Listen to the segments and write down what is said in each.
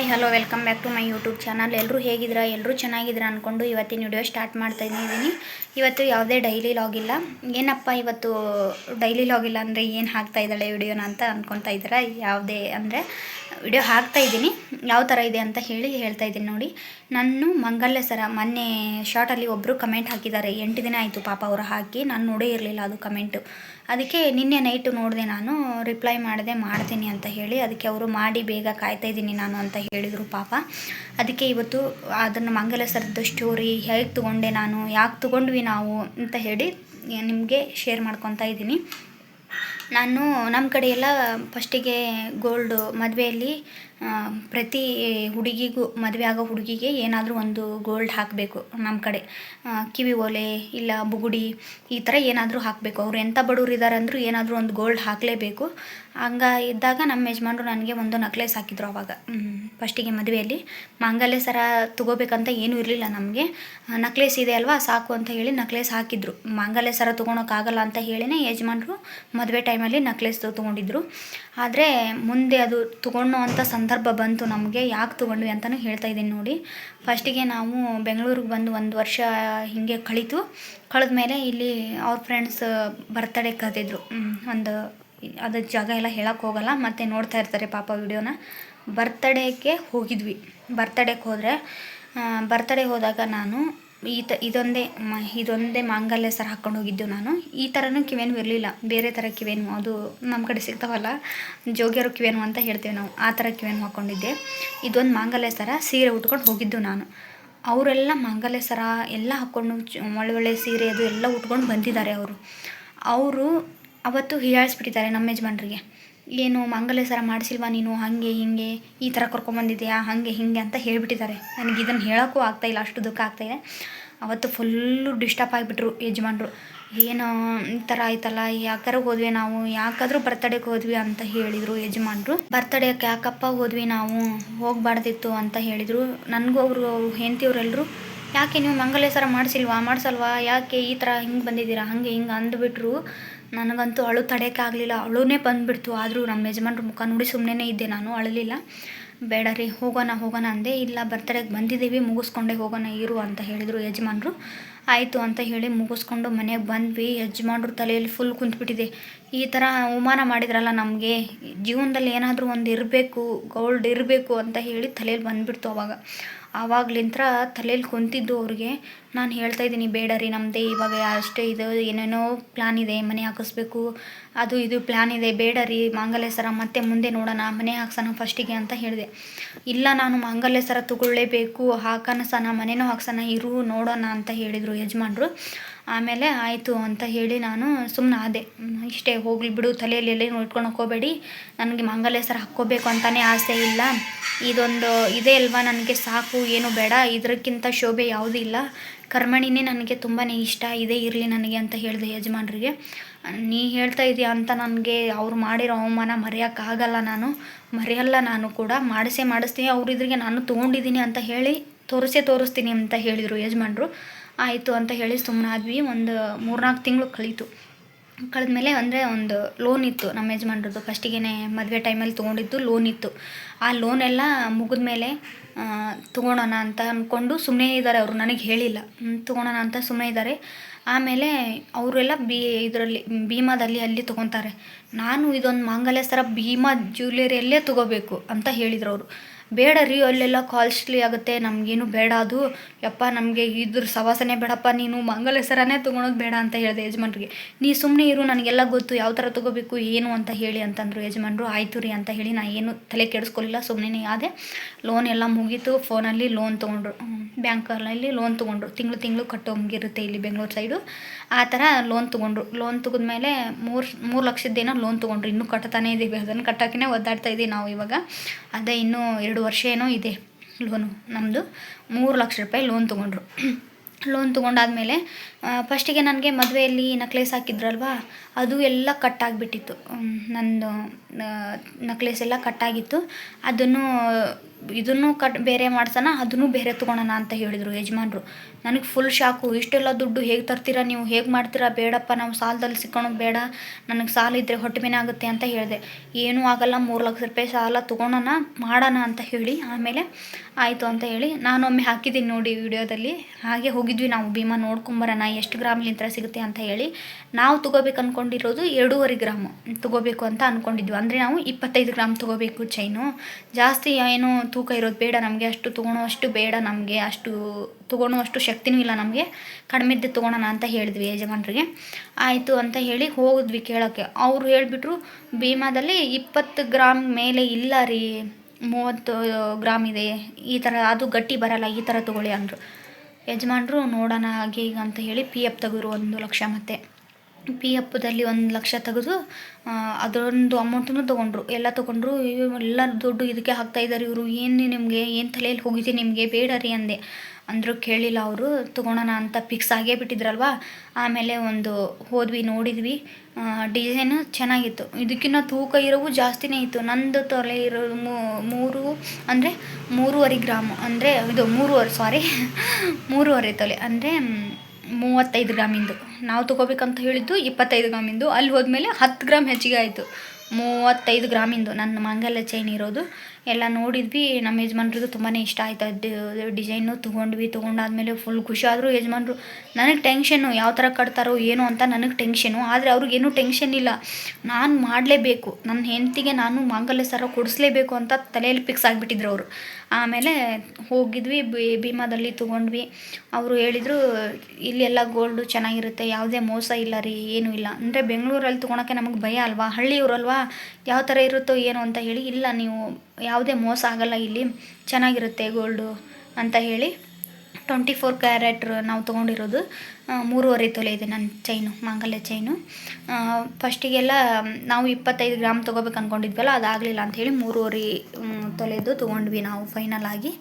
Hi, hello, welcome back to my YouTube channel. ಎಲ್ಲರೂ ಹೇಗಿದ್ದೀರಾ? ಎಲ್ಲರೂ ಚೆನ್ನಾಗಿದ್ದೀರಾ ಅಂದ್ಕೊಂಡು ಇವತ್ತಿನ ವಿಡಿಯೋ ಸ್ಟಾರ್ಟ್ ಮಾಡ್ತಾ ಇದ್ದೀನಿ. ಇವತ್ತು ಯಾವುದೇ ಡೈಲಿ ಲಾಗ್ ಇಲ್ಲ. ಏನಪ್ಪ ಇವತ್ತು ಡೈಲಿ ಲಾಗ್ ಇಲ್ಲ ಅಂದರೆ ಏನು ಹಾಕ್ತಾ ಇದ್ದಾಳೆ ವಿಡಿಯೋನ ಅಂತ ಅಂದ್ಕೊತಾ ಇದ್ದೀರಾ? ಯಾವುದೇ ಅಂದರೆ ವಿಡಿಯೋ ಹಾಕ್ತಾ ಇದ್ದೀನಿ. ಯಾವ ಥರ ಇದೆ ಅಂತ ಹೇಳಿ ಹೇಳ್ತಾ ಇದ್ದೀನಿ ನೋಡಿ. ನಾನು ಮಂಗಲ್ಯ ಸರ, ಮೊನ್ನೆ ಶಾರ್ಟಲ್ಲಿ ಒಬ್ಬರು ಕಮೆಂಟ್ ಹಾಕಿದ್ದಾರೆ. ಎಂಟು ದಿನ ಆಯಿತು ಪಾಪ ಅವರು ಹಾಕಿ. ನಾನು ನೋಡೇ ಇರಲಿಲ್ಲ ಅದು ಕಮೆಂಟು ಅದಕ್ಕೆ ನಿನ್ನೆ ನೈಟು ನೋಡಿದೆ ನಾನು. ರಿಪ್ಲೈ ಮಾಡಿದೆ, ಮಾಡ್ತೀನಿ ಅಂತ ಹೇಳಿ. ಅದಕ್ಕೆ ಅವರು ಮಾಡಿ ಬೇಗ ಕಾಯ್ತಾ ಇದ್ದೀನಿ ನಾನು ಅಂತ ಹೇಳಿದರು ಪಾಪ. ಅದಕ್ಕೆ ಇವತ್ತು ಅದನ್ನು ಮಂಗಲ್ಯ ಸರದ್ದು ಸ್ಟೋರಿ ಹೇಗೆ ತೊಗೊಂಡೆ ನಾನು, ಯಾಕೆ ತೊಗೊಂಡ್ವಿ ನಾವು ಅಂತ ಹೇಳಿ ನಿಮಗೆ ಶೇರ್ ಮಾಡ್ಕೊತಾ ಇದ್ದೀನಿ. ನಾನು ನಮ್ಮ ಕಡೆ ಎಲ್ಲ ಫಸ್ಟಿಗೆ ಗೋಲ್ಡು ಮದುವೆಯಲ್ಲಿ ಪ್ರತಿ ಹುಡುಗಿಗೂ, ಮದುವೆ ಆಗೋ ಹುಡುಗಿಗೆ ಏನಾದರೂ ಒಂದು ಗೋಲ್ಡ್ ಹಾಕಬೇಕು ನಮ್ಮ ಕಡೆ. ಕಿವಿ ಓಲೆ ಇಲ್ಲ ಬುಗುಡಿ ಈ ಥರ ಏನಾದರೂ ಹಾಕಬೇಕು. ಅವರು ಎಂಥ ಬಡವ್ರು ಇದ್ದಾರೆ ಅಂದರೂ ಏನಾದರೂ ಒಂದು ಗೋಲ್ಡ್ ಹಾಕಲೇಬೇಕು. ಹಂಗ ಇದ್ದಾಗ ನಮ್ಮ ಯಜಮಾನ್ರು ನನಗೆ ಒಂದು ನಕ್ಲೇಸ್ ಹಾಕಿದ್ರು ಅವಾಗ. ಫಸ್ಟಿಗೆ ಮದುವೆಯಲ್ಲಿ. ಮಾಂಗಲ್ಯ ಸರ ತೊಗೋಬೇಕಂತ ಏನೂ ಇರಲಿಲ್ಲ ನಮಗೆ. ನಕ್ಲೆಸ್ ಇದೆ ಅಲ್ವಾ, ಸಾಕು ಅಂತ ಹೇಳಿ ನಕ್ಲೇಸ್ ಹಾಕಿದ್ರು. ಮಾಂಗಲ್ಯ ಸರ ತೊಗೊಳೋಕ್ಕಾಗಲ್ಲ ಅಂತ ಹೇಳಿನೇ ಯಜಮಾನ್ರು ಮದುವೆ ಟೈಮಲ್ಲಿ ನಕ್ಲೇಸ್ ತೊಗೊಂಡಿದ್ರು. ಆದರೆ ಮುಂದೆ ಅದು ತೊಗೊಳ್ಳೋ ಸಂದರ್ಭ ಬಂತು ನಮಗೆ, ಯಾಕೆ ತೊಗೊಂಡ್ವಿ ಅಂತಲೂ ಹೇಳ್ತಾ ಇದ್ದೀನಿ ನೋಡಿ. ಫಸ್ಟಿಗೆ ನಾವು ಬೆಂಗಳೂರಿಗೆ ಬಂದು ಒಂದು ವರ್ಷ ಹೀಗೆ ಕಳೀತು. ಕಳೆದ ಮೇಲೆ ಇಲ್ಲಿ ಅವ್ರ ಫ್ರೆಂಡ್ಸ್ ಬರ್ತಡೇ ಕರೆದಿದ್ರು. ಒಂದು ಅದು ಜಾಗ ಎಲ್ಲ ಹೇಳಕ್ಕೆ ಹೋಗಲ್ಲ, ಮತ್ತು ನೋಡ್ತಾ ಇರ್ತಾರೆ ಪಾಪ ವಿಡಿಯೋನ ಬರ್ತಡೇಗೆ ಹೋಗಿದ್ವಿ. ಬರ್ತಡೇಗೆ ಹೋದರೆ ಬರ್ತಡೇ ಹೋದಾಗ ನಾನು ಈ ತ ಇದೊಂದೇ ಮ, ಇದೊಂದೇ ಮಾಂಗಲ್ಯ ಸರ ಹಾಕ್ಕೊಂಡು ಹೋಗಿದ್ದು ನಾನು. ಈ ಥರನೂ ಕಿವೇನು ಇರಲಿಲ್ಲ. ಬೇರೆ ಥರ ಕಿವೇನು, ಅದು ನಮ್ಮ ಕಡೆ ಸಿಗ್ತಾವಲ್ಲ ಜೋಗಿಯರು ಕಿವೇನು ಅಂತ ಹೇಳ್ತೇವೆ ನಾವು. ಆ ಥರ ಕಿವೇನು ಹಾಕ್ಕೊಂಡಿದ್ದೆ ಇದೊಂದು ಮಾಂಗಲ್ಯ ಸರ ಸೀರೆ ಉಟ್ಕೊಂಡು ಹೋಗಿದ್ದು ನಾನು. ಅವರೆಲ್ಲ ಮಾಂಗಲ್ಯ ಸರ ಎಲ್ಲ ಹಾಕ್ಕೊಂಡು ಒಳ್ಳೆ ಒಳ್ಳೆ ಸೀರೆ ಅದು ಎಲ್ಲ ಉಟ್ಕೊಂಡು ಬಂದಿದ್ದಾರೆ ಅವರು. ಅವರು ಅವತ್ತು ಹೀಯಾಳಿಸ್ಬಿಟ್ಟಿದ್ದಾರೆ ನಮ್ಮ ಯಜಮಾನ್ರಿಗೆ. ಏನು ಮಂಗಲೇಶ್ವರ ಮಾಡಿಸಿಲ್ವಾ ನೀನು? ಹಾಗೆ ಹೀಗೆ ಈ ಥರ ಕರ್ಕೊಂಬಂದಿದ್ಯಾ? ಹಾಗೆ ಹೀಗೆ ಅಂತ ಹೇಳಿಬಿಟ್ಟಿದ್ದಾರೆ. ನನಗೆ ಇದನ್ನು ಹೇಳೋಕ್ಕೂ ಆಗ್ತಾಯಿಲ್ಲ ಅಷ್ಟು ದುಃಖ ಆಗ್ತಾಯಿದೆ ಅವತ್ತು ಫುಲ್ಲು ಡಿಸ್ಟರ್ಬ್ ಆಗಿಬಿಟ್ರು ಯಜಮಾನ್ರು. ಏನು ಈ ಥರ ಆಯ್ತಲ್ಲ ಯಾಕಾದ್ರೂ ಹೋದ್ವಿ ನಾವು? ಯಾಕಾದರೂ ಬರ್ತಡೇಗೆ ಹೋದ್ವಿ ಅಂತ ಹೇಳಿದರು ಯಜಮಾನ್ರು. ಬರ್ತಡೇಗೆ ಯಾಕಪ್ಪ ಹೋದ್ವಿ ನಾವು? ಹೋಗಬಾರ್ದಿತ್ತು ಅಂತ ಹೇಳಿದರು. ನನಗೂ ಅವರು ಹೆಂಡ್ತಿಯವರೆಲ್ಲರೂ ಯಾಕೆ ನೀವು ಮಂಗಲೇಶ್ವರ ಮಾಡಿಸಿಲ್ವಾ? ಮಾಡಿಸಲ್ವಾ? ಯಾಕೆ ಈ ಥರ ಹಿಂಗೆ ಬಂದಿದ್ದೀರಾ? ಹಂಗೆ ಹಿಂಗೆ ಅಂದುಬಿಟ್ರು. ನನಗಂತೂ ಅಳು ತಡೆಯೋಕ್ಕಾಗಲಿಲ್ಲ. ಅಳುನೇ ಬಂದುಬಿಡ್ತು. ಆದರೂ ನಮ್ಮ ಯಜಮಾನ್ರ ಮುಖ ನೋಡಿ ಸುಮ್ಮನೆ ಇದ್ದೆ. ನಾನು ಅಳಲಿಲ್ಲ. ಬೇಡ ರೀ, ಹೋಗೋಣ ಹೋಗೋಣ ಅಂದೆ. ಇಲ್ಲ ಬರ್ತಡೆಗೆ ಬಂದಿದ್ದೀವಿ, ಮುಗಿಸ್ಕೊಂಡೆ ಹೋಗೋಣ, ಇರು ಅಂತ ಹೇಳಿದರು ಯಜಮಾನರು. ಆಯಿತು ಅಂತ ಹೇಳಿ ಮುಗಿಸ್ಕೊಂಡು ಮನೆಗೆ ಬಂದ್ವಿ. ಯಜಮಾನ್ರು ತಲೆಯಲ್ಲಿ ಫುಲ್ ಕುಂತ್ಬಿಟ್ಟಿದೆ. ಈ ಥರ ಅವಮಾನ ಮಾಡಿದ್ರಲ್ಲ ನಮಗೆ. ಜೀವನದಲ್ಲಿ ಏನಾದರೂ ಒಂದು ಇರಬೇಕು ಗೋಲ್ಡ್ ಇರಬೇಕು ಅಂತ ಹೇಳಿ ತಲೆಯಲ್ಲಿ ಬಂದುಬಿಡ್ತು ಅವಾಗ. ಆವಾಗ್ಲಿಂತ್ರ ತಲೇಲಿ ಕುಂತಿದ್ದು ಅವ್ರಿಗೆ. ನಾನು ಹೇಳ್ತಾ ಇದ್ದೀನಿ, ಬೇಡ ರೀ ನಮ್ಮದೇ ಇವಾಗ ಅಷ್ಟೇ ಇದು, ಏನೇನೋ ಪ್ಲ್ಯಾನ್ ಇದೆ, ಮನೆ ಹಾಕಿಸ್ಬೇಕು. ಅದು ಇದು ಪ್ಲ್ಯಾನ್ ಇದೆ, ಬೇಡ ರೀ ಮಾಂಗಲ್ಯ ಸರ ಮತ್ತೆ ಮುಂದೆ ನೋಡೋಣ, ಮನೆ ಹಾಕ್ಸೋಣ ಫಸ್ಟಿಗೆ ಅಂತ ಹೇಳಿದೆ. ಇಲ್ಲ, ನಾನು ಮಾಂಗಲ್ಯ ಸರ ತಗೊಳ್ಳೇಬೇಕು ಹಾಕೋಣ ಸನ ಮನೆನೂ ಹಾಕ್ಸೋಣ, ಇರು, ನೋಡೋಣ ಅಂತ ಹೇಳಿದರು ಯಜಮಾನ್ರು. ಆಮೇಲೆ ಆಯಿತು ಅಂತ ಹೇಳಿ ನಾನು ಸುಮ್ಮನೆ ಆದೆ. ಇಷ್ಟೇ ಹೋಗಲಿ ಬಿಡು, ತಲೆಯಲ್ಲಿ ಎಲ್ಲೇನು ಇಟ್ಕೊಂಡು ಹೋಗಬೇಡಿ. ನನಗೆ ಮಾಂಗಲ್ಯ ಹಾಕ್ಕೋಬೇಕು ಅಂತಲೇ ಆಸೆ ಇಲ್ಲ. ಇದೊಂದು ಇದೇ ಅಲ್ವಾ? ನನಗೆ ಸಾಕು, ಏನು ಬೇಡ. ಇದಕ್ಕಿಂತ ಶೋಭೆ ಯಾವುದೂ ಇಲ್ಲ. ಕರ್ಮಣಿನೇ ನನಗೆ ತುಂಬಾ ಇಷ್ಟ. ಇದೇ ಇರಲಿ ನನಗೆ ಅಂತ ಹೇಳಿದೆ ಯಜಮಾನ್ರಿಗೆ. ನೀ ಹೇಳ್ತಾ ಇದೀಯ ಅಂತ ನನಗೆ ಅವ್ರು ಮಾಡಿರೋ ಅವಮಾನ ಮರೆಯೋಕ್ಕಾಗಲ್ಲ ನಾನು. ಮರೆಯಲ್ಲ ನಾನು ಕೂಡ. ಮಾಡಿಸೇ ಮಾಡಿಸ್ತೀನಿ. ಅವ್ರು ಇದ್ರಿಗೆ ನಾನು ತೊಗೊಂಡಿದ್ದೀನಿ ಅಂತ ಹೇಳಿ ತೋರಿಸೇ ತೋರಿಸ್ತೀನಿ ಅಂತ ಹೇಳಿದರು ಯಜಮಾನ್ರು. ಆಯಿತು ಅಂತ ಹೇಳಿ ಸುಮ್ಮನಾದ್ವಿ ಒಂದು ಮೂರ್ನಾಲ್ಕು ತಿಂಗಳು ಕಳೀತು. ಕಳೆದ್ಮೇಲೆ ಅಂದರೆ ಒಂದು ಲೋನ್ ಇತ್ತು ನಮ್ಮ ಯಜಮಾನ್ರದ್ದು. ಫಸ್ಟಿಗೆ ಮದುವೆ ಟೈಮಲ್ಲಿ ತೊಗೊಂಡಿದ್ದು ಲೋನ್ ಇತ್ತು. ಆ ಲೋನೆಲ್ಲ ಮುಗಿದ ಮೇಲೆ ತೊಗೊಳೋಣ ಅಂತ ಅಂದ್ಕೊಂಡು ಸುಮ್ಮನೆ ಇದ್ದಾರೆ ಅವರು. ನನಗೆ ಹೇಳಿಲ್ಲ. ತೊಗೊಳೋಣ ಅಂತ ಸುಮ್ಮನೆ ಇದ್ದಾರೆ ಆಮೇಲೆ ಅವರೆಲ್ಲ ಬಿ, ಇದರಲ್ಲಿ, ಭೀಮಾದಲ್ಲಿ ಅಲ್ಲಿ ತೊಗೊತಾರೆ. ನಾನು ಇದೊಂದು ಮಾಂಗಲ್ಯ ಸರ ಭೀಮಾ ಜ್ಯುವೆಲರಿಯಲ್ಲೇ ತೊಗೋಬೇಕು ಅಂತ ಹೇಳಿದರು ಅವರು. ಬೇಡ ರೀ, ಅಲ್ಲೆಲ್ಲ ಕಾಸ್ಟ್ಲಿ ಆಗುತ್ತೆ, ನಮಗೇನು ಬೇಡ ಅದು. ಯಪ್ಪ, ನಮಗೆ ಇದ್ರ ಸವಾಸನೆ ಬೇಡಪ್ಪ, ನೀನು ಮಂಗಲ ಹೆಸರನ್ನೇ ತೊಗೊಳೋದು ಬೇಡ ಅಂತ ಹೇಳಿದೆ ಯಜಮಾನ್ರಿಗೆ. ನೀ ಸುಮ್ಮನೆ ಇರು, ನನಗೆಲ್ಲ ಗೊತ್ತು, ಯಾವ ಥರ ತೊಗೋಬೇಕು, ಏನು ಅಂತ ಹೇಳಿ ಅಂತಂದರು ಯಜಮಾನ್ರು. ಆಯಿತು ರೀ ಅಂತ ಹೇಳಿ ನಾ ಏನು ತಲೆ ಕೆಡಿಸ್ಕೊಳ್ಳಿಲ್ಲ ಸುಮ್ಮನೆ ಆದೆ. ಲೋನ್ ಎಲ್ಲ ಮುಗೀತು ಫೋನಲ್ಲಿ ಲೋನ್ ತೊಗೊಂಡ್ರು. ಬ್ಯಾಂಕಲ್ಲಿ ಲೋನ್ ತೊಗೊಂಡ್ರು. ತಿಂಗಳು ತಿಂಗಳು ಕಟ್ಟೋ ಮುಗಿರುತ್ತೆ ಇಲ್ಲಿ ಬೆಂಗಳೂರು ಸೈಡು ಆ ಥರ ಲೋನ್ ತೊಗೊಂಡ್ರು. ಲೋನ್ ಮೇಲೆ ಮೂರು ಮೂರು ಲಕ್ಷದ್ದೇನೋ ಲೋನ್ ತೊಗೊಂಡ್ರು. ಇನ್ನೂ ಕಟ್ತಾನೇ ಇದ್ದೀವಿ ಅದನ್ನು ಕಟ್ಟೋಕೆ ಒದ್ದಾಡ್ತಾ ಇದ್ದೀವಿ ನಾವು ಇವಾಗ. ಅದೇ ಇನ್ನೂ ಎರಡು ವರ್ಷ ಏನೋ ಇದೆ ಲೋನು. ನಮ್ಮದು ಮೂರು ಲಕ್ಷ ರೂಪಾಯಿ ಲೋನ್ ತೊಗೊಂಡ್ರು. ಲೋನ್ ತೊಗೊಂಡಾದಮೇಲೆ ಫಸ್ಟಿಗೆ ನನಗೆ ಮದುವೆಯಲ್ಲಿ ನಕ್ಲೇಸ್ ಹಾಕಿದ್ರಲ್ವಾ, ಅದು ಎಲ್ಲ ಕಟ್ಟಾಗಿಬಿಟ್ಟಿತ್ತು ನಂದು ನಕ್ಲೇಸ್ ಎಲ್ಲ ಕಟ್ಟಾಗಿತ್ತು ಅದನ್ನು ಇದನ್ನು ಕಟ್ ಬೇರೆ ಮಾಡ್ಸೋಣ, ಅದನ್ನು ಬೇರೆ ತೊಗೊಳೋಣ ಅಂತ ಹೇಳಿದರು ಯಜಮಾನ್ರು. ನನಗೆ ಫುಲ್ ಶಾಕು ಇಷ್ಟೆಲ್ಲ ದುಡ್ಡು ಹೇಗೆ ತರ್ತೀರಾ ನೀವು? ಹೇಗೆ ಮಾಡ್ತೀರಾ? ಬೇಡಪ್ಪ, ನಾವು ಸಾಲದಲ್ಲಿ ಸಿಕ್ಕೋಣ ಬೇಡ. ನನಗೆ ಸಾಲ ಇದ್ದರೆ ಹೊಟ್ಟೆ ಆಗುತ್ತೆ ಅಂತ ಹೇಳಿದೆ. ಏನೂ ಆಗಲ್ಲ, ಮೂರು ಲಕ್ಷ ರೂಪಾಯಿ ಸಾಲ ತೊಗೊಳೋಣ, ಮಾಡೋಣ ಅಂತ ಹೇಳಿ ಆಮೇಲೆ ಆಯಿತು ಅಂತ ಹೇಳಿ ನಾನೊಮ್ಮೆ ಹಾಕಿದ್ದೀನಿ ನೋಡಿ ವಿಡಿಯೋದಲ್ಲಿ. ಹಾಗೆ ಹೋಗಿದ್ವಿ ನಾವು, ಭೀಮಾ ನೋಡ್ಕೊಂಬರೋಣ, ಎಷ್ಟು ಗ್ರಾಮ್ಲಿಂತ್ರ ಸಿಗುತ್ತೆ ಅಂತ ಹೇಳಿ. ನಾವು ತೊಗೋಬೇಕು ಅಂದ್ಕೊಂಡಿರೋದು ಎರಡೂವರೆ ಗ್ರಾಮು ತೊಗೋಬೇಕು ಅಂತ ಅಂದ್ಕೊಂಡಿದ್ವಿ ಅಂದರೆ ನಾವು ಇಪ್ಪತ್ತೈದು ಗ್ರಾಮ್ ತೊಗೋಬೇಕು ಚೈನು ಜಾಸ್ತಿ ಏನು ತೂಕ ಇರೋದು ಬೇಡ, ನಮಗೆ ಅಷ್ಟು ತೊಗೊಳೋ ಬೇಡ, ನಮಗೆ ಅಷ್ಟು ತೊಗೊಳೋ ಅಷ್ಟು ಶಕ್ತಿನೂ ಇಲ್ಲ ನಮಗೆ. ಕಡಿಮೆದ್ದೆ ತೊಗೊಳೋಣ ಅಂತ ಹೇಳಿದ್ವಿ ಯಜಮಾನ್ರಿಗೆ. ಆಯಿತು ಅಂತ ಹೇಳಿ ಹೋಗಿದ್ವಿ ಕೇಳೋಕ್ಕೆ. ಅವರು ಹೇಳಿಬಿಟ್ರು, ಭೀಮಾದಲ್ಲಿ ಇಪ್ಪತ್ತು ಗ್ರಾಮ್ ಮೇಲೆ ಇಲ್ಲ ರೀ, ಮೂವತ್ತು ಗ್ರಾಮ್ ಇದೆ. ಈ ಥರ, ಅದು ಗಟ್ಟಿ ಬರಲ್ಲ, ಈ ಥರ ತೊಗೊಳ್ಳಿ ಅಂದರು. ಯಜಮಾನರು, ನೋಡೋಣ, ಹಾಗೆ ಈಗ ಅಂತ ಹೇಳಿ ಪಿ ಎಫ್ ತೆಗೆದ್ರು ಒಂದು ಲಕ್ಷ ಮತ್ತೆ. ಪಿ ಎಫ್ದಲ್ಲಿ ಒಂದು ಲಕ್ಷ ತೆಗೆದು ಅದರೊಂದು ಅಮೌಂಟನ್ನು ತೊಗೊಂಡ್ರು. ಎಲ್ಲ ತೊಗೊಂಡ್ರು ಎಲ್ಲ ದುಡ್ಡು ಇದಕ್ಕೆ ಹಾಕ್ತಾ ಇದ್ದಾರೆ ಇವರು. ಏನು ನಿಮಗೆ, ಏನು ತಲೆಯಲ್ಲಿ ಹೋಗಿದೆ ನಿಮಗೆ? ಬೇಡ ರೀ ಅಂದೆ. ಅಂದರು ಕೇಳಿಲ್ಲ ಅವರು, ತೊಗೊಳೋಣ ಅಂತ ಫಿಕ್ಸ್ ಆಗೇ ಬಿಟ್ಟಿದ್ರಲ್ವ? ಆಮೇಲೆ ಒಂದು ಹೋದ್ವಿ, ನೋಡಿದ್ವಿ. ಡಿಸೈನು ಚೆನ್ನಾಗಿತ್ತು. ಇದಕ್ಕಿಂತ ತೂಕ ಇರೋವು ಜಾಸ್ತಿನೇ ಇತ್ತು. ನಂದು ತೊಲೆ ಇರೋ ಮೂರು, ಅಂದರೆ ಮೂರುವರೆ ಗ್ರಾಮು. ಅಂದರೆ ಇದು ಮೂರುವರೆ ಸಾರಿ ಮೂರುವರೆ ತೊಲೆ. ಅಂದರೆ ಮೂವತ್ತೈದು ಗ್ರಾಮಿಂದು. ನಾವು ತೊಗೋಬೇಕಂತ ಹೇಳಿದ್ದು ಇಪ್ಪತ್ತೈದು ಗ್ರಾಮಿಂದು. ಅಲ್ಲಿ ಹೋದ್ಮೇಲೆ ಹತ್ತು ಗ್ರಾಮ್ ಹೆಚ್ಚಿಗೆ ಆಯಿತು. ಮೂವತ್ತೈದು ಗ್ರಾಮಿಂದು. ನನ್ನ ಮಾಂಗಲ್ಯ ಚೈನ್ ಇರೋದು. ಎಲ್ಲ ನೋಡಿದ್ವಿ. ನಮ್ಮ ಯಜಮಾನ್ರಿಗೂ ತುಂಬಾ ಇಷ್ಟ ಆಯ್ತು. ಅದು ಡಿಸೈನು ತೊಗೊಂಡ್ವಿ. ತೊಗೊಂಡಾದ್ಮೇಲೆ ಫುಲ್ ಖುಷಿ ಆದರೂ. ಯಜಮಾನ್ರು, ನನಗೆ ಟೆನ್ಷನ್ನು ಯಾವ ಥರ ಕಟ್ತಾರೋ ಏನೋ ಅಂತ ನನಗೆ ಟೆನ್ಷನು ಆದರೆ ಅವ್ರಿಗೇನು ಟೆನ್ಷನ್ ಇಲ್ಲ. ನಾನು ಮಾಡಲೇಬೇಕು. ನನ್ನ ಹೆಂಡತಿಗೆ ನಾನು ಮಾಂಗಲ್ಯ ಸರ ಕೊಡಿಸ್ಲೇಬೇಕು ಅಂತ ತಲೆಯಲ್ಲಿ ಫಿಕ್ಸ್ ಆಗಿಬಿಟ್ಟಿದ್ರು ಅವರು. ಆಮೇಲೆ ಹೋಗಿದ್ವಿ. ಭೀಮಾದಲ್ಲಿ ತೊಗೊಂಡ್ವಿ. ಅವರು ಹೇಳಿದರು ಇಲ್ಲೆಲ್ಲ ಗೋಲ್ಡು ಚೆನ್ನಾಗಿರುತ್ತೆ. ಯಾವುದೇ ಮೋಸ ಇಲ್ಲ ರೀ. ಏನೂ ಇಲ್ಲ. ಅಂದರೆ ಬೆಂಗಳೂರಲ್ಲಿ ತೊಗೊಳಕ್ಕೆ ನಮಗೆ ಭಯ ಅಲ್ವಾ? ಹಳ್ಳಿಯವರಲ್ವಾ ಯಾವ ಥರ ಇರುತ್ತೋ ಏನೋ ಅಂತ ಹೇಳಿ, ಇಲ್ಲ, ನೀವು ಯಾವುದೇ ಮೋಸ ಆಗಲ್ಲ ಇಲ್ಲಿ. ಚೆನ್ನಾಗಿರುತ್ತೆ ಗೋಲ್ಡು ಅಂತ ಹೇಳಿ. ಟ್ವೆಂಟಿ ಫೋರ್ ಕ್ಯಾರೆಟ್ ನಾವು ತೊಗೊಂಡಿರೋದು. ಮೂರುವರೆ ತೊಲೆ ಇದೆ ನನ್ನ ಚೈನು ಮಾಂಗಲ್ಯ ಚೈನು ಫಸ್ಟಿಗೆಲ್ಲ ನಾವು ಇಪ್ಪತ್ತೈದು ಗ್ರಾಮ್ ತೊಗೋಬೇಕು ಅಂದ್ಕೊಂಡಿದ್ವಲ್ಲ ಅದಾಗಲಿಲ್ಲ ಅಂಥೇಳಿ ಮೂರುವರೆ ತೊಲೆದು ತೊಗೊಂಡ್ವಿ ನಾವು ಫೈನಲ್ ಆಗಿ.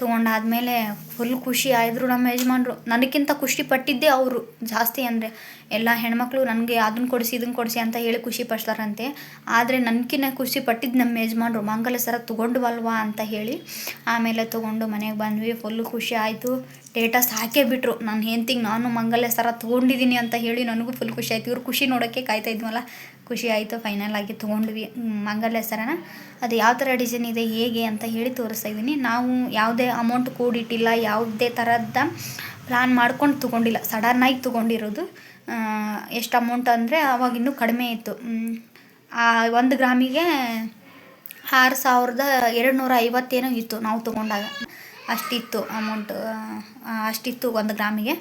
ತೊಗೊಂಡಾದ್ಮೇಲೆ ಫುಲ್ ಖುಷಿ ಆಯಿದ್ರು ನಮ್ಮ ಯಜಮಾನರು. ನನಗಿಂತ ಖುಷಿ ಪಟ್ಟಿದ್ದೇ ಅವರು. ಜಾಸ್ತಿ ಅಂದರೆ ಎಲ್ಲ ಹೆಣ್ಮಕ್ಳು ನನಗೆ ಅದನ್ನು ಕೊಡಿಸಿ ಇದನ್ನು ಕೊಡಿಸಿ ಅಂತ ಹೇಳಿ ಖುಷಿ ಪಡ್ತಾರಂತೆ ಆದರೆ ನನಗಿನ್ನ ಖುಷಿ ಪಟ್ಟಿದ್ದು ನಮ್ಮ ಯಜಮಾನರು ಮಾಂಗಲ್ಯ ಸರ ತೊಗೊಂಡ್ವಲ್ವಾ? ಅಂತ ಹೇಳಿ ಆಮೇಲೆ ತೊಗೊಂಡು ಮನೆಗೆ ಬಂದ್ವಿ. ಫುಲ್ ಖುಷಿ ಆಯಿತು. ಸ್ಟೇಟಸ್ ಹಾಕೇ ಬಿಟ್ಟರು ನಾನು ಹೆಂಡ್ತಿಗೆ, ನಾನು ಮಂಗಲ್ಯ ಸರ ತೊಗೊಂಡಿದ್ದೀನಿ ಅಂತ ಹೇಳಿ ನನಗೂ ಫುಲ್ ಖುಷಿ ಆಯ್ತು. ಇವ್ರು ಖುಷಿ ನೋಡೋಕ್ಕೆ ಕಾಯ್ತಾ ಇದ್ವಲ್ಲ. ಖುಷಿ ಆಯಿತು ಫೈನಲ್ ಆಗಿ ತೊಗೊಂಡ್ವಿ. ಮಂಗಲ್ಯ ಸರನ, ಅದು ಯಾವ ಥರ ಡಿಸೈನ್ ಇದೆ, ಹೇಗೆ ಅಂತ ಹೇಳಿ ತೋರಿಸ್ತಾ ಇದ್ದೀನಿ. ನಾವು ಯಾವುದೇ ಅಮೌಂಟ್ ಕೂಡಿಟ್ಟಿಲ್ಲ, ಯಾವುದೇ ಥರದ ಪ್ಲ್ಯಾನ್ ಮಾಡ್ಕೊಂಡು ತೊಗೊಂಡಿಲ್ಲ. ಸಡನ್ನಾಗಿ ತೊಗೊಂಡಿರೋದು ಎಷ್ಟು ಅಮೌಂಟ್ ಅಂದರೆ ಆವಾಗಿನ್ನೂ ಕಡಿಮೆ ಇತ್ತು. ಆ ಒಂದು ಗ್ರಾಮಿಗೆ ಆರು ಸಾವಿರದ ಎರಡು ನೂರ ಐವತ್ತೇನೋ ಇತ್ತು ನಾವು ತೊಗೊಂಡಾಗ. ಅಷ್ಟಿತ್ತು ಅಮೌಂಟ್ ಅಷ್ಟಿತ್ತು ಒಂದು ಗ್ರಾಮಿಗೆ.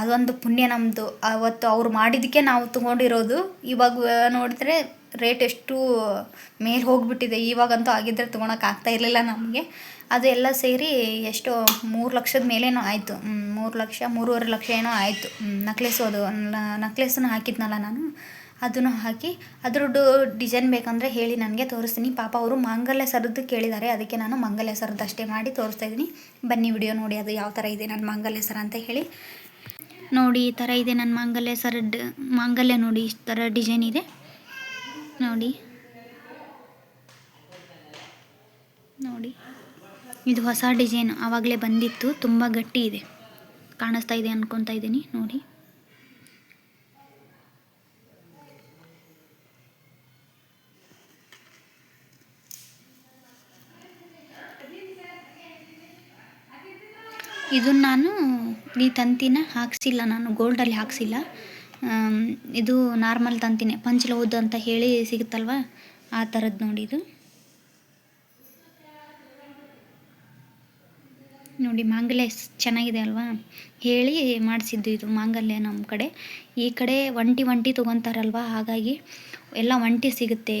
ಅದೊಂದು ಪುಣ್ಯ ನಮ್ಮದು ಅವತ್ತು ಅವ್ರು ಮಾಡಿದ್ದಕ್ಕೆ ನಾವು ತೊಗೊಂಡಿರೋದು. ಇವಾಗ ನೋಡಿದ್ರೆ ರೇಟ್ ಎಷ್ಟು ಮೇಲೆ ಹೋಗಿಬಿಟ್ಟಿದೆ. ಇವಾಗಂತೂ ಆಗಿದ್ದರೆ ತೊಗೊಳಕ್ಕೆ ಆಗ್ತಾ ಇರಲಿಲ್ಲ ನಮಗೆ. ಅದು ಎಲ್ಲ ಸೇರಿ ಎಷ್ಟೋ ಮೂರು ಲಕ್ಷದ ಮೇಲೇನೋ ಆಯಿತು. ಮೂರು ಲಕ್ಷ, ಮೂರುವರೆ ಲಕ್ಷ ಏನೋ ಆಯಿತು. ನಕ್ಲೆಸು ಅದು ನಕ್ಲೆಸನ್ನು ಹಾಕಿದ್ನಲ್ಲ ನಾನು. ಅದನ್ನು ಹಾಕಿ ಅದ್ರದ್ದು ಡಿಸೈನ್ ಬೇಕಂದರೆ ಹೇಳಿ ನನಗೆ ತೋರಿಸ್ತೀನಿ. ಪಾಪ ಅವರು ಮಾಂಗಲ್ಯ ಸರದ್ದು ಕೇಳಿದ್ದಾರೆ ಅದಕ್ಕೆ ನಾನು ಮಾಂಗಲ್ಯ ಸರದ್ದು ಅಷ್ಟೇ ಮಾಡಿ ತೋರಿಸ್ತಾ ಇದ್ದೀನಿ. ಬನ್ನಿ ವಿಡಿಯೋ ನೋಡಿ ಅದು ಯಾವ ಥರ ಇದೆ ನನ್ನ ಮಾಂಗಲ್ಯ ಸರ ಅಂತ ಹೇಳಿ. ನೋಡಿ, ಈ ಥರ ಇದೆ ನನ್ನ ಮಾಂಗಲ್ಯ ಸರ್. ಮಾಂಗಲ್ಯ ನೋಡಿ, ಈ ಥರ ಡಿಸೈನ್ ಇದೆ. ನೋಡಿ. ನೋಡಿ. ಇದು ಹೊಸ ಡಿಸೈನ್, ಆವಾಗಲೇ ಬಂದಿತ್ತು, ತುಂಬ ಗಟ್ಟಿ ಇದೆ. ಕಾಣಿಸ್ತಾ ಇದೆ ಅನ್ಕೊತಾ ಇದ್ದೀನಿ, ನೋಡಿ. ಇದನ್ನು ನಾನು ಈ ತಂತಿನ ಹಾಕ್ಸಿಲ್ಲ, ನಾನು ಗೋಲ್ಡಲ್ಲಿ ಹಾಕ್ಸಿಲ್ಲ. ಇದು ನಾರ್ಮಲ್ ತಂತಿನೇ ಉದ್ದ ಅಂತ ಹೇಳಿ ಸಿಗುತ್ತಲ್ವ? ಆ ಥರದ್ದು ನೋಡಿ ಇದು. ನೋಡಿ, ಮಾಂಗಲ್ಯ ಚೆನ್ನಾಗಿದೆ ಅಲ್ವಾ? ಹೇಳಿ ಮಾಡಿಸಿದ್ದು ಇದು ಮಾಂಗಲ್ಯ ನಮ್ಮ ಕಡೆ. ಈ ಕಡೆ ಒಂಟಿ ಒಂಟಿ ತೊಗೊತಾರಲ್ವ? ಹಾಗಾಗಿ ಎಲ್ಲ ಒಂಟಿ ಸಿಗುತ್ತೆ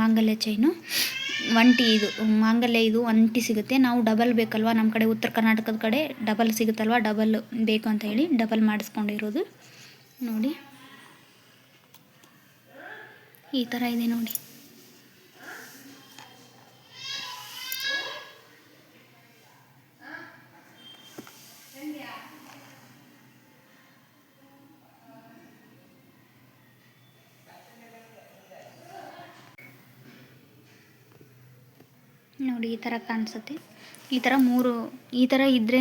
ಮಾಂಗಲ್ಯ ಚೈನು ಒಂಟಿ ಇದು, ಮಾಂಗಲ್ಯ ಇದು ಒಂಟಿ ಸಿಗುತ್ತೆ. ನಾವು ಡಬಲ್ ಬೇಕಲ್ವ? ನಮ್ಮ ಕಡೆ ಉತ್ತರ ಕರ್ನಾಟಕದ ಕಡೆ ಡಬಲ್ ಸಿಗುತ್ತಲ್ವ? ಡಬಲ್ ಬೇಕು ಅಂತ ಹೇಳಿ ಡಬಲ್ ಮಾಡಿಸ್ಕೊಂಡಿರೋದು. ನೋಡಿ. ಈ ಥರ ಇದೆ ನೋಡಿ. ನೋಡಿ ಈ ಥರ ಕಾಣಿಸುತ್ತೆ. ಈ ಥರ ಮೂರು, ಈ ಥರ ಇದ್ರೇ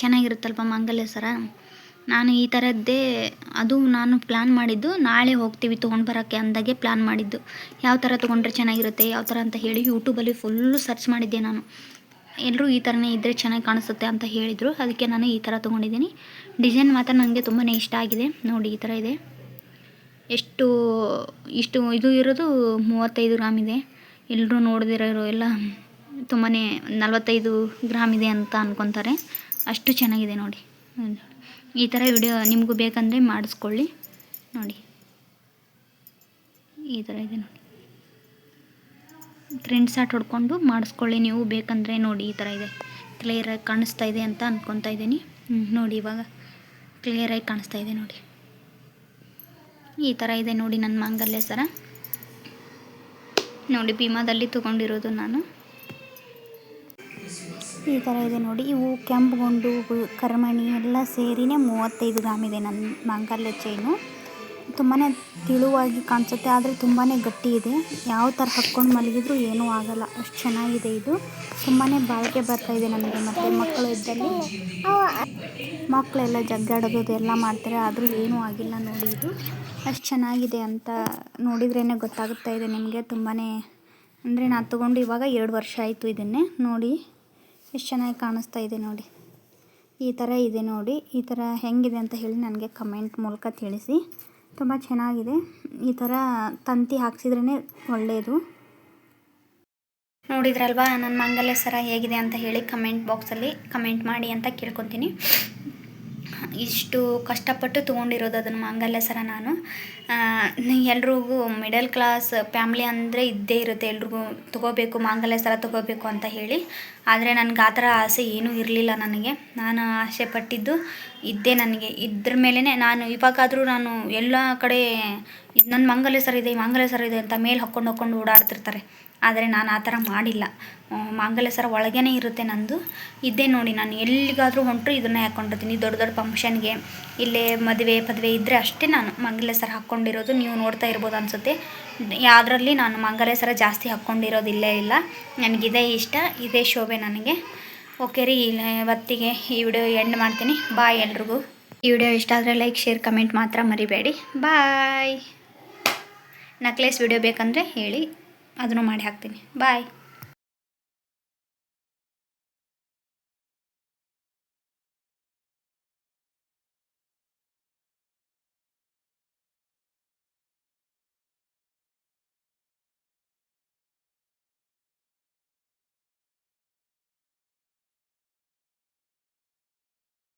ಚೆನ್ನಾಗಿರುತ್ತಲ್ವ ಮಾಂಗಲ್ಯ ಸರ? ನಾನು ಈ ಥರದ್ದೇ ಅದು ನಾನು ಪ್ಲ್ಯಾನ್ ಮಾಡಿದ್ದು, ನಾಳೆ ಹೋಗ್ತೀವಿ ತೊಗೊಂಡು ಬರೋಕ್ಕೆ ಅಂದಾಗೆ ಪ್ಲ್ಯಾನ್ ಮಾಡಿದ್ದು. ಯಾವ ಥರ ತೊಗೊಂಡ್ರೆ ಚೆನ್ನಾಗಿರುತ್ತೆ, ಯಾವ ಥರ ಅಂತ ಹೇಳಿ ಯೂಟ್ಯೂಬಲ್ಲಿ ಫುಲ್ಲು ಸರ್ಚ್ ಮಾಡಿದ್ದೆ ನಾನು. ಎಲ್ಲರೂ ಈ ಥರನೇ ಇದ್ದರೆ ಚೆನ್ನಾಗಿ ಕಾಣಿಸುತ್ತೆ ಅಂತ ಹೇಳಿದರು. ಅದಕ್ಕೆ ನಾನು ಈ ಥರ ತೊಗೊಂಡಿದ್ದೀನಿ. ಡಿಸೈನ್ ಮಾತ್ರ ನನಗೆ ತುಂಬಾ ಇಷ್ಟ ಆಗಿದೆ. ನೋಡಿ ಈ ಥರ ಇದೆ. ಎಷ್ಟು, ಇಷ್ಟು ಇದು ಇರೋದು ಮೂವತ್ತೈದು ಗ್ರಾಮ್ ಇದೆ. ಎಲ್ಲರೂ ನೋಡದಿರೋರು ಎಲ್ಲ ತುಂಬಾ ನಲವತ್ತೈದು ಗ್ರಾಮ್ ಇದೆ ಅಂತ ಅಂದ್ಕೊತಾರೆ ಅಷ್ಟು ಚೆನ್ನಾಗಿದೆ ನೋಡಿ. ಈ ಥರ ವಿಡಿಯೋ ನಿಮಗೂ ಬೇಕಂದರೆ ಮಾಡಿಸ್ಕೊಳ್ಳಿ. ನೋಡಿ. ಈ ಥರ ಇದೆ ನೋಡಿ. ಪ್ರಿಂಟ್ ಶಾಟ್ ಹೊಡ್ಕೊಂಡು ಮಾಡಿಸ್ಕೊಳ್ಳಿ ನೀವು ಬೇಕಂದರೆ ನೋಡಿ ಈ ಥರ ಇದೆ. ಕ್ಲಿಯರಾಗಿ ಕಾಣಿಸ್ತಾ ಇದೆ ಅಂತ ಅಂದ್ಕೊತಾ ಇದ್ದೀನಿ. ನೋಡಿ ಇವಾಗ ಕ್ಲಿಯರಾಗಿ ಕಾಣಿಸ್ತಾ ಇದೆ ನೋಡಿ. ಈ ಥರ ಇದೆ ನೋಡಿ ನನ್ನ ಮಾಂಗಲ್ಯ ಸರ. ನೋಡಿ ಭೀಮಾದಲ್ಲಿ ತೊಗೊಂಡಿರೋದು ನಾನು. ಈ ಥರ ಇದೆ ನೋಡಿ. ಇವು ಕೆಂಪುಗೊಂಡು ಕರ್ಮಣಿ ಎಲ್ಲ ಸೇರಿನೇ ಮೂವತ್ತೈದು ಗ್ರಾಮ್ ಇದೆ ನನ್ನ ಮಾಂಗಲ್ಯ ಚೈನು ತುಂಬಾ ತಿಳುವಾಗಿ ಕಾಣಿಸುತ್ತೆ, ಆದರೆ ತುಂಬಾ ಗಟ್ಟಿ ಇದೆ. ಯಾವ ಥರ ಹಾಕ್ಕೊಂಡು ಮಲಗಿದ್ರು ಏನೂ ಆಗಲ್ಲ. ಅಷ್ಟು ಚೆನ್ನಾಗಿದೆ ಇದು. ತುಂಬಾ ಬಾಳಿಕೆ ಬರ್ತಾ ಇದೆ ನನಗೆ ಮತ್ತು ಮಕ್ಕಳು ಇದ್ದಲ್ಲಿ. ಮಕ್ಕಳೆಲ್ಲ ಜಗ್ಗಾಡೋದು ಎಲ್ಲ ಮಾಡ್ತಾರೆ, ಆದರೂ ಏನೂ ಆಗಿಲ್ಲ ನೋಡಿ ಇದು. ಅಷ್ಟು ಚೆನ್ನಾಗಿದೆ ಅಂತ ನೋಡಿದ್ರೇ ಗೊತ್ತಾಗುತ್ತಾ ಇದೆ ನಿಮಗೆ. ತುಂಬಾ ಅಂದರೆ ನಾನು ತೊಗೊಂಡು ಇವಾಗ ಎರಡು ವರ್ಷ ಆಯಿತು ಇದನ್ನೇ ನೋಡಿ. ಎಷ್ಟು ಚೆನ್ನಾಗಿ ಕಾಣಿಸ್ತಾ ಇದೆ ನೋಡಿ. ಈ ಥರ ಇದೆ ನೋಡಿ. ಈ ಥರ ಹೆಂಗಿದೆ ಅಂತ ಹೇಳಿ ನನಗೆ ಕಮೆಂಟ್ ಮೂಲಕ ತಿಳಿಸಿ. ತುಂಬ ಚೆನ್ನಾಗಿದೆ. ಈ ಥರ ತಂತಿ ಹಾಕ್ಸಿದ್ರೇ ಒಳ್ಳೆಯದು ನೋಡಿದ್ರಲ್ವಾ ನನ್ನ ಮಂಗಲ್ಯ ಸರ ಹೇಗಿದೆ ಅಂತ ಹೇಳಿ ಕಮೆಂಟ್ ಬಾಕ್ಸಲ್ಲಿ ಕಮೆಂಟ್ ಮಾಡಿ ಅಂತ ಕೇಳ್ಕೊತೀನಿ. ಇಷ್ಟು ಕಷ್ಟಪಟ್ಟು ತೊಗೊಂಡಿರೋದು ಅದನ್ನು ಮಾಂಗಲ್ಯ ಸರ ನಾನು. ಎಲ್ರಿಗೂ ಮಿಡಲ್ ಕ್ಲಾಸ್ ಫ್ಯಾಮ್ಲಿ ಅಂದರೆ ಇದ್ದೇ ಇರುತ್ತೆ. ಎಲ್ರಿಗೂ ತೊಗೋಬೇಕು, ಮಾಂಗಲ್ಯ ಸರ ತೊಗೋಬೇಕು ಅಂತ ಹೇಳಿ. ಆದರೆ ನನಗೆ ಆ ಥರ ಆಸೆ ಏನೂ ಇರಲಿಲ್ಲ ನನಗೆ. ನಾನು ಆಸೆ ಪಟ್ಟಿದ್ದು ಇದ್ದೇ ನನಗೆ. ಇದ್ರ ಮೇಲೇ ನಾನು ಇವಾಗಾದರೂ ನಾನು ಎಲ್ಲ ಕಡೆ ನನ್ನ ಮಂಗಲ್ಯ ಸರ ಇದೆ ಮಾಂಗಲ್ಯ ಸರ ಇದೆ ಅಂತ ಮೇಲೆ ಹಾಕ್ಕೊಂಡು ಹಾಕ್ಕೊಂಡು ಓಡಾಡ್ತಿರ್ತಾರೆ. ಆದರೆ ನಾನು ಆ ಥರ ಮಾಡಿಲ್ಲ. ಮಾಂಗಲ್ಯ ಸರ ಒಳಗೇ ಇರುತ್ತೆ ನಂದು. ಇದ್ದೇ ನೋಡಿ, ನಾನು ಎಲ್ಲಿಗಾದರೂ ಹೊಂಟರು ಇದನ್ನೇ ಹಾಕ್ಕೊಂಡಿರ್ತೀನಿ ದೊಡ್ಡ ದೊಡ್ಡ ಫಂಕ್ಷನ್ಗೆ ಇಲ್ಲೇ ಮದುವೆ, ಪದುವೆ ಇದ್ದರೆ ಅಷ್ಟೇ ನಾನು ಮಾಂಗಲ್ಯ ಸರ ಹಾಕ್ಕೊಂಡಿರೋದು. ನೀವು ನೋಡ್ತಾ ಇರ್ಬೋದು ಅನಿಸುತ್ತೆ. ಯಾವುದ್ರಲ್ಲಿ ನಾನು ಮಾಂಗಲ್ಯ ಸರ ಜಾಸ್ತಿ ಹಾಕ್ಕೊಂಡಿರೋದು ಇಲ್ಲೇ ಇಲ್ಲ. ನನಗಿದೇ ಇಷ್ಟ. ಇದೇ ಶೋಭೆ ನನಗೆ. ಓಕೆ ರೀ ಇವತ್ತಿಗೆ ಈ ವಿಡಿಯೋ ಎಂಡ್ ಮಾಡ್ತೀನಿ. ಬಾಯ್ ಎಲ್ರಿಗೂ. ಈ ವಿಡಿಯೋ ಇಷ್ಟ ಆದರೆ ಲೈಕ್, ಶೇರ್, ಕಮೆಂಟ್ ಮಾತ್ರ ಮರಿಬೇಡಿ. ಬಾಯ್. ನಕ್ಲೇಸ್ ವಿಡಿಯೋ ಬೇಕಂದರೆ ಹೇಳಿ. ಅದನ್ನು ಮಾಡಿ ಹಾಕ್ತೀನಿ. ಬಾಯ್